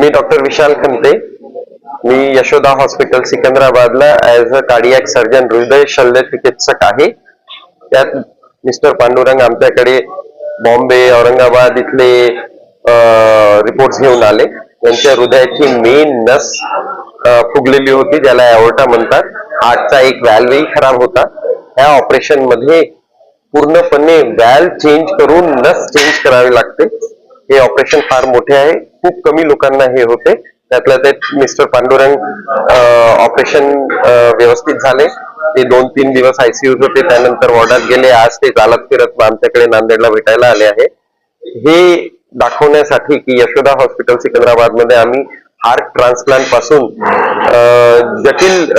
मी doctor Vishal Khante मी Yashoda hospital सिकंदराबादला as a cardiac surgeon हृदय शल्य चिकित्सक आहे. त्यात मिस्टर पांडुरंग आमच्याकडे बॉम्बे औरंगाबाद इथले रिपोर्ट्स घेऊन आले. त्यांच्या हृदयाची मेन नस फुगलेली होती ज्याला एओर्टा म्हणतात. आजचा एक व्हॅल्वही खराब होता. ह्या ऑपरेशनमध्ये पूर्णपणे व्हॅल्व चेंज करून नस चेंज करावी लागते. हे ऑपरेशन फार मोठे आहे. खूप कमी लोकांना हे होते. त्यातल्या त्यात मिस्टर पांडुरंग ऑपरेशन व्यवस्थित झाले. ते दोन तीन दिवस आयसीयू होते. त्यानंतर वॉर्डात गेले. आज ते चालत फिरत आमच्याकडे नांदेडला भेटायला आले आहे. हे दाखवण्यासाठी की यशोदा हॉस्पिटल सिकंदराबादमध्ये आम्ही हार्ट ट्रान्सप्लांटपासून जटिल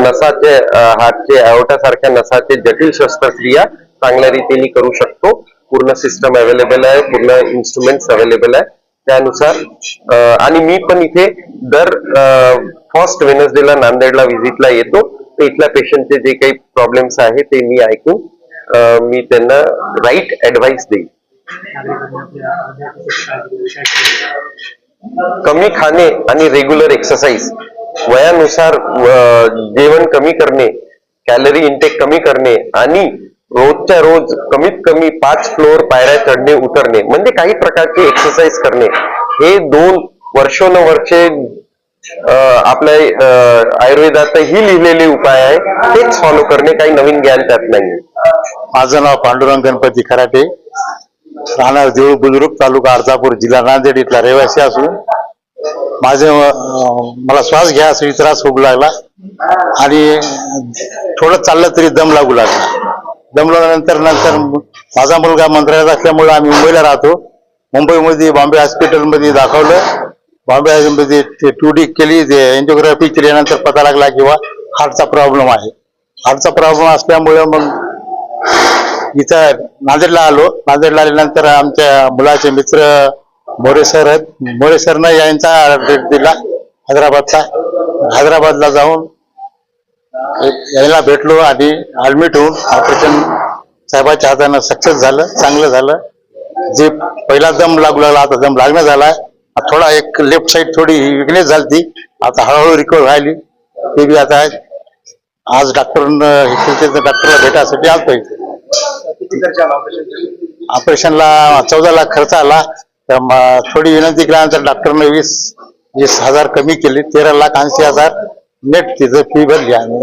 नसाचे हार्टचे आवटासारख्या नसाचे जटिल शस्त्रक्रिया चांगल्या रीतीने करू शकतो. पूर्ण सिस्टम अवेलेबल आहे पूर्ण इन्स्ट्रुमेंट्स अवेलेबल आहे. त्यानुसार आणि मी पण इथे दर फर्स्ट वेनसडेला नांदेडला व्हिजिटला येतो. तर इथल्या पेशंटचे जे काही प्रॉब्लेम्स आहे ते मी ऐकून मी त्यांना राईट ऍडवाइस देईन. कमी खाणे आणि रेग्युलर एक्सरसाइज वयानुसार जेवण कमी करणे कॅलरी इंटेक कमी करणे आणि रोजच्या रोज कमीत कमी पाच फ्लोअर पायऱ्या चढणे उतरणे म्हणजे काही प्रकारचे एक्सरसाइज करणे. हे दोन वर्षोनवर्षे अं, आपल्या आयुर्वेदात आयुर्वेदातही लिहिलेले उपाय आहे. तेच फॉलो करणे काही नवीन ज्ञान त्यात नाही. माझं नाव पांडुरंग गणपती खराटे. राहणार देऊळ बुद्रुक तालुका अर्धापूर जिल्हा नांदेड इथला रहिवासी असून माझे मला श्वास घ्यायसाठी त्रास होऊ लागला आणि थोडं चाललं तरी दम लागू लागला. जमल्यानंतर नंतर माझा मुलगा मंत्रालयात असल्यामुळे आम्ही मुंबईला राहतो. मुंबईमध्ये बॉम्बे हॉस्पिटलमध्ये दाखवलं. बॉम्बे हॉस्पिटलमध्ये टू डी केली एन्जिओग्राफी केल्यानंतर पता लागला किंवा हार्टचा प्रॉब्लेम आहे. हार्टचा प्रॉब्लेम असल्यामुळे मग इथं नांदेडला आलो. नांदेडला आल्यानंतर आमच्या मुलाचे मित्र मोरे सर आहेत. मोरे सरनं यांचा दिला हैदराबादचा. हैदराबादला जाऊन यायला भेटलो आधी ऍडमिट होऊन. ऑपरेशन साहेबाच्या हातानं सक्सेस झालं चांगलं झालं. जे पहिला दम लागू लागला आता दम लागणं झाला. थोडा एक लेफ्ट साईड थोडी विकनेस झाली आता हळूहळू रिकवर व्हायली ते बी आता आज डॉक्टर डॉक्टरला भेटायसाठी आज पाहिजे ऑपरेशनला चौदा लाख खर्च आला. तर थोडी विनंती केल्यानंतर डॉक्टरने वीस वीस हजार कमी केले. तेरा लाख ऐंशी हजार. नेट तिचं फी भरली आणि